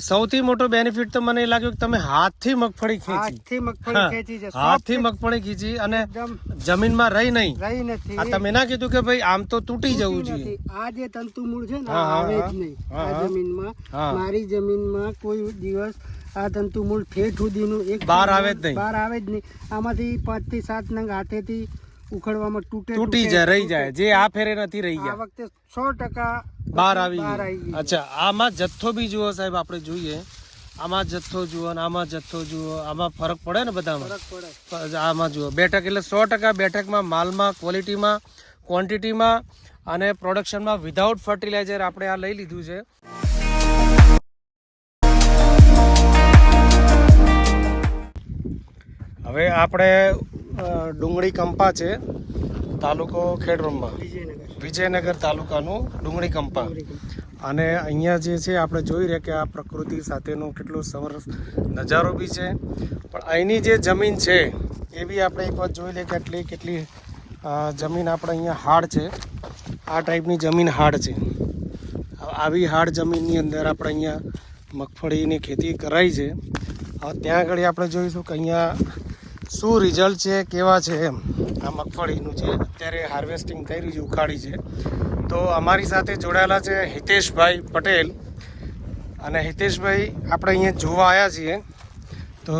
સૌથી મોટો બેનિફિટ તો મને લાગ્યું કે તમે હાથથી મગફળી ખેંચી. હાથથી મગફળી ખેંચી છે. હાથથી મગફળી ખેંચી અને જમીનમાં રહી નહીં. રહી નથી. આ તમે ના કીધું કે ભાઈ આમ તો તૂટી જવું જોઈએ. આ જે તંતુ મૂળ છે ને આવે જ નહીં. આ. જમીનમાં. મારી જમીનમાં કોઈ દિવસ આ તંતુ મૂળ ઠેઠ સુધીનું એક બહાર આવે જ નહીં. બહાર આવે જ નહીં. આમાંથી પાંચથી સાત નંગ હાથેથી ઉખડવામાં તૂટે તૂટી જાય રહી જાય. જે આ ફેરે નથી રહી આ ગયા વખતે સો ટકા બહાર આવી ગઈ. અચ્છા આમાં જથ્થો બી જુઓ સાહેબ આપણે જોઈએ. આમાં જથ્થો જુઓ ને આમાં જથ્થો જુઓ. આમાં ફરક પડે ને બધામાં? ફરક પડે. આમાં જુઓ. બેઠક એટલે સો ટકા બેઠકમાં માલમાં ક્વોલિટીમાં ક્વોન્ટિટીમાં અને પ્રોડક્શનમાં વિધાઉટ ફર્ટિલાઇઝર આપણે આ લઈ લીધું છે. હવે આપણે ડુંગળી કંપા છે. તાલુકો ખેડબ્રહ્મા વિજયનગર. વિજયનગર તાલુકાનું ડુંગળી કંપા. અને અહીંયા જે છે આપણે જોઈ રહ્યા કે આ પ્રકૃતિ સાથેનો કેટલો સરસ નજારો બી છે. પણ અહીંની જે જમીન છે એ બી આપણે એક વાર જોઈ લઈએ કે આટલી કેટલી જમીન આપણે અહીંયા હાડ છે. આ ટાઈપની જમીન હાડ છે. આવી હાડ જમીનની અંદર આપણે અહીંયા મગફળીની ખેતી કરાઈ છે. હવે ત્યાં આગળ આપણે જોઈશું કે અહીંયા શું રિઝલ્ટ છે કેવા છે એમ. આ મગફળીનું છે અત્યારે હાર્વેસ્ટિંગ રહ્યું છે ઉખાડી છે. તો અમારી સાથે જોડાયેલા છે હિતેશભાઈ પટેલ. અને હિતેશભાઈ આપણે અહીંયા જોવા આવ્યા છીએ. તો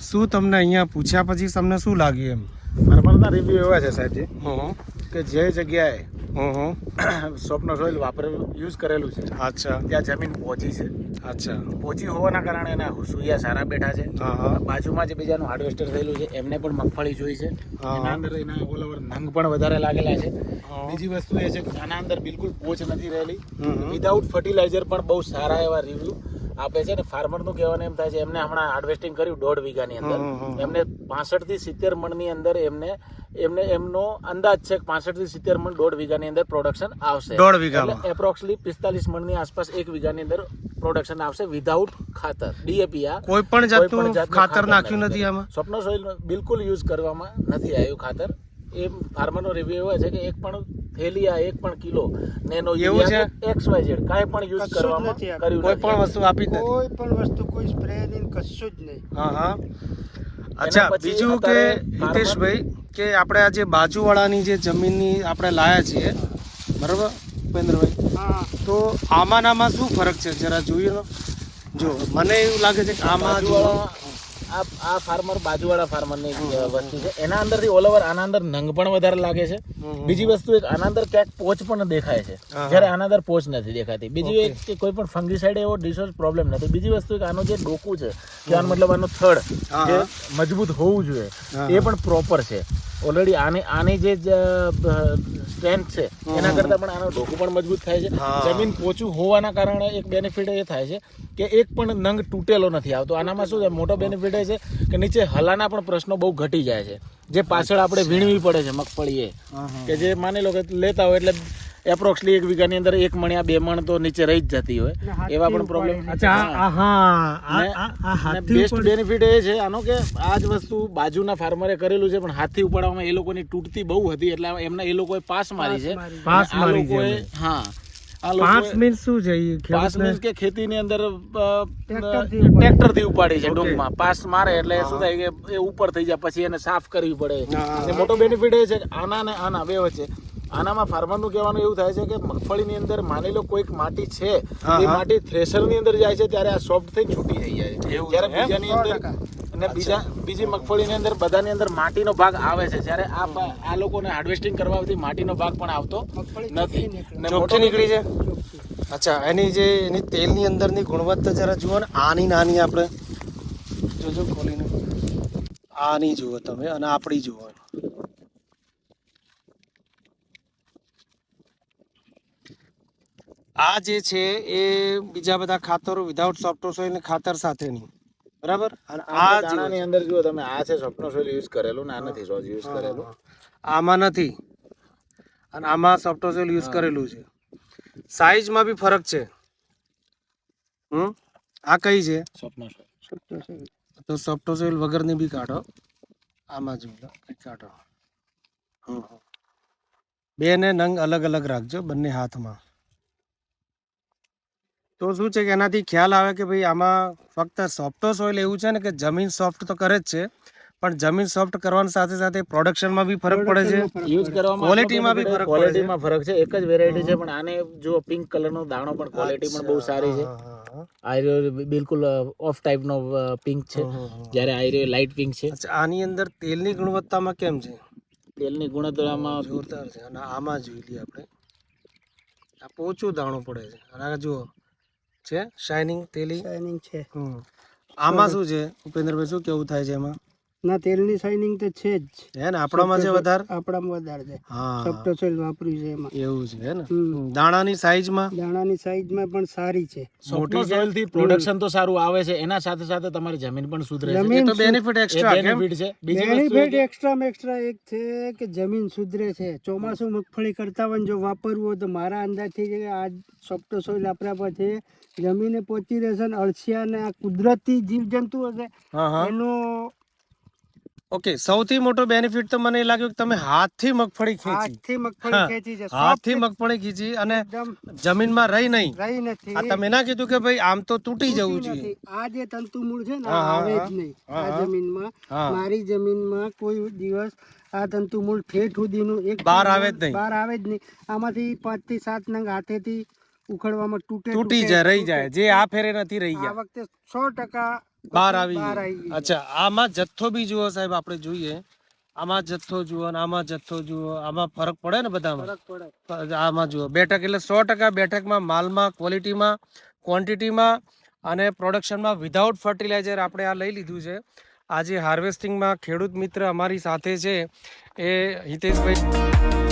શું તમને અહીંયા પૂછ્યા પછી તમને શું લાગ્યું એમ? ફાર્મરના રિવ્યુ એવા છે સાહેબજી હં. કે જે જગ્યાએ સ્વપ્ન સોઇલ વાપરેલું યુઝ કરેલું છે. અચ્છા. ત્યાં જમીન પોચી છે. અચ્છા. પોચી હોવાના કારણે એના સુયા સારા બેઠા છે. બાજુમાં જે બીજાનું હાર્વેસ્ટર થયેલું છે. એમને પણ મગફળી જોઈ છે. એના અંદર એના ઓલ ઓવર નંગ પણ વધારે લાગેલા છે. બીજી વસ્તુ એ છે કે આના અંદર બિલકુલ પોચ નથી રહેલી. વિધાઉટ ફર્ટિલાઇઝર પણ બહુ સારા એવા રિવ્યુ આપે છે ને ફાર્મરનું કહેવાનું એમ થાય છે એમને હમણાં હાર્વેસ્ટિંગ કર્યું દોઢ વીઘાની અંદર. એમને પાસઠથી સિત્તેર મણની અંદર એમને એમને એમનો અંદાજ છે કે પાસઠથી સિત્તેર મણ દોઢ વીઘાની અંદર પ્રોડક્શન આવશે. દોઢ વીઘા એપ્રોક્સલી પિસ્તાલીસ મણની આસપાસ એક વીઘાની અંદર પ્રોડક્શન આવશે વિધાઉટ ખાતર ડીએપી આ. કોઈ પણ જાતનું ખાતર નાખ્યું નથી આમાં? સ્વપ્ન સોઇલ બિલકુલ યુઝ કરવામાં નથી આવ્યું ખાતર. એ ફાર્મરનો રિવ્યુ એવો છે કે એક પણ થેલી આ એક પણ કિલો નેનો એવું છે? એક્સ વાય ઝેડ કાંઈ પણ યુઝ કરવામાં કર્યું કોઈ પણ વસ્તુ આપી કોઈ પણ વસ્તુ કોઈ સ્પ્રે નહીં કશું જ નહીં. હા હા. અચ્છા બીજું કે હિતેશભાઈ કે આપણે આ જે બાજુવાળાની જે જમીનની આપણે લાયા છીએ બરાબર ભૂપેન્દ્રભાઈ તો આમાં શું ફરક છે? જરા જોઈએ જો મને એવું લાગે છે કે આમાં આ આ ફાર્મર બાજુવાળા ફાર્મરની વસ્તુ છે. એના અંદરથી ઓલ ઓવર આના અંદર નંગ પણ વધારે લાગે છે. બીજી વસ્તુ એક આના અંદર ક્યાંક પોચ પણ દેખાય છે. જ્યારે આના અંદર પોચ નથી દેખાતી. બીજી એક કે કોઈ પણ ફંગીસાઇડ એવો ડિસોર્સ પ્રોબ્લેમ નથી. બીજી વસ્તુ એક આનો જે ડોકું છે કે આનો મતલબ આનું થડ જે મજબૂત હોવું જોઈએ એ પણ પ્રોપર છે. ઓલરેડી આની આની જે સ્ટ્રેન્થ છે એના કરતાં પણ આનો ડોકું પણ મજબૂત થાય છે. જમીન પોચું હોવાના કારણે એક બેનિફિટ એ થાય છે કે એક પણ નંગ તૂટેલો નથી આવતો. આનામાં શું છે મોટો બેનિફિટ એ છે કે નીચે હલાના પણ પ્રશ્નો બહુ ઘટી જાય છે. જે પાછળ આપણે વીણવી પડે છે મગફળી એ કે જે માની લો કે લેતા હોય એટલે એપ્રોક્સલી એક વીઘાની અંદર એક મણ્યા બે મણ તો નીચે રહી જ જતી હોય. એવા પણ પ્રોબ્લેમ બેસ્ટ બેનિફિટ એ છે આનો કે આ જ વસ્તુ બાજુના ફાર્મરે કરેલું છે પણ હાથથી ઉપાડવામાં એ લોકોની તૂટતી બહુ હતી એટલે એમને એ લોકોએ પાસ મારી છે. પાસ મારી છે હા. પાંચ લોકોએ શું છે પાસ મીન્સ કે ખેતીની અંદર. ટ્રેક્ટરથી ઉપાડી. છે ડુંગમાં પાસ મારે એટલે શું થાય કે એ ઉપર થઈ જાય પછી એને સાફ કરવી પડે. મોટો બેનિફિટ એ છે આના ને આના બે વચ્ચે. આનામાં ફાર્મરનું કહેવાનું એવું થાય છે કે મગફળીની અંદર માની લો કોઈક માટી છે એ માટી થ્રેશરની અંદર જાય છે ત્યારે આ સોફ્ટ થઈ છૂટી થઈ જાય છે એવું જ્યારે બીજાની અંદર અને બીજા બીજી મગફળીની અંદર બધાની અંદર માટીનો ભાગ આવે છે. જ્યારે આ આ લોકોને હાર્વેસ્ટિંગ કરવાથી માટીનો ભાગ પણ આવતો નથી. ચોખ્ખી નીકળી છે? અચ્છા એની જે એની તેલની અંદરની ગુણવત્તા જરા જુઓ ને. આની નાની આપણે. જોજો ખોલીને. આની જુઓ તમે અને આપણી જુઓ. આ જે છે એ બીજા બધા ખાતરો વિધાઉટ સોફ્ટવેર ને ખાતર સાથેની. બરાબર? અને આ દાણાની અંદર જુઓ તમે આ છે સ્વપ્ન સોઇલ યુઝ કરેલું ને આ નથી સોજ યુઝ કરેલું. આમાં નથી. અને આમાં સોફ્ટવેર યુઝ કરેલું છે. સાઈઝમાં બી ફરક છે. હમ? આ કઈ છે? તો સોફ્ટવેર વગરની બી કાઢો. આમાં જોઈ કાઢો. બે ને નંગ અલગ અલગ રાખજો બંને હાથમાં. તો શું છે કે એનાથી ખ્યાલ આવે કે ભાઈ આમાં ફક્ત સોફ્ટો સોઇલ એવું છે ને કે જમીન સોફ્ટ તો કરે જ છે પણ જમીન સોફ્ટ કરવાની સાથે સાથે પ્રોડક્શનમાં બી ફરક પડે છે. યુઝ કરવામાં ક્વોલિટીમાં બી ફરક. ક્વોલિટીમાં ફરક છે એક જ વેરાયટી છે પણ આને જો પિંક કલરનો દાણો પણ ક્વોલિટી પણ બહુ સારી છે. આયરો બિલકુલ ઓફ ટાઈપનો પિંક છે. જ્યારે આયરો લાઇટ પિંક છે. આની અંદર તેલની ગુણવત્તામાં કેમ છે? તેલની ગુણવત્તામાં જોરદાર છે. અને આમાં જોઈ લઈએ આપણે. આ પોચું દાણું પડે છે. અને આ જુઓ છે? શાઇનિંગ તેલી શાઇનિંગ છે. હમ. આમાં શું છે? ઉપેન્દ્રભાઈ શું કેવું થાય છે એમાં? ના તેલની શાઇનિંગ તો છે જ. હે ને આપણામાં છે વધારે? આપણામાં વધારે છે. હા. સપ્ટોસોઇલ વાપર્યું છે એમાં. એવું છે હે ને. દાણાની સાઈઝમાં દાણાની સાઈઝમાં પણ સારી છે. સોફ્ટનો સોઇલથી પ્રોડક્શન તો સારું આવે છે. એના સાથે સાથે તમારી જમીન પણ સુધરે છે. એ તો બેનિફિટ એક્સ્ટ્રા કેમ? બેનિફિટ છે. બીજી વસ્તુ બેનિફિટ એક્સ્ટ્રા એક્સ્ટ્રા એક છે કે જમીન સુધરે છે. ચોમાસું મગફળી કરતા હોય જો વાપરવું હોય તો મારા અંદાજથી થી કે આ સપ્ટોસોઇલ વાપર્યા પછી જમીને પહોંચી રહેશે અને અળસિયા ને આ કુદરતી જીવજંતુ હશે હા હા. એનું ઓકે સૌથી મોટો બેનિફિટ તો મને લાગ્યું કે તમે હાથથી મગફળી ખેંચી. હાથથી મગફળી ખેંચી છે. હાથથી મગફળી ખેંચી અને જમીનમાં રહી નહીં. રહી નથી. આ તમે ના કીધું કે ભાઈ આમ તો તૂટી જવું છે જોઈએ. આ જે તંતુ મૂળ છે ને આ આવે જ નહીં. આ જમીનમાં મારી જમીનમાં કોઈ દિવસ આ તંતુ મૂળ ઠેઠ સુધીનું એક બહાર આવે જ નહીં. બહાર આવે જ નહીં. આમાંથી પાંચથી સાત નંગ હાથેથી ઉખડવામાં તૂટે તૂટી જાય રહી જાય. જે આ ફેરે નથી રહી આ ગયા વખતે સો ટકા બહાર આવી ગયું. અચ્છા આમાં જથ્થો બી જુઓ સાહેબ આપણે જોઈએ. આમાં જથ્થો જુઓ ને આમાં જથ્થો જુઓ. આમાં ફરક પડે ને બધામાં? આમાં જુઓ. બેઠક એટલે સો ટકા બેઠકમાં માલમાં ક્વોલિટીમાં ક્વોન્ટિટીમાં અને પ્રોડક્શનમાં વિધાઉટ ફર્ટિલાઇઝર આપણે આ લઈ લીધું છે. આજે હાર્વેસ્ટિંગમાં ખેડૂત મિત્ર અમારી સાથે છે એ હિતેશભાઈ.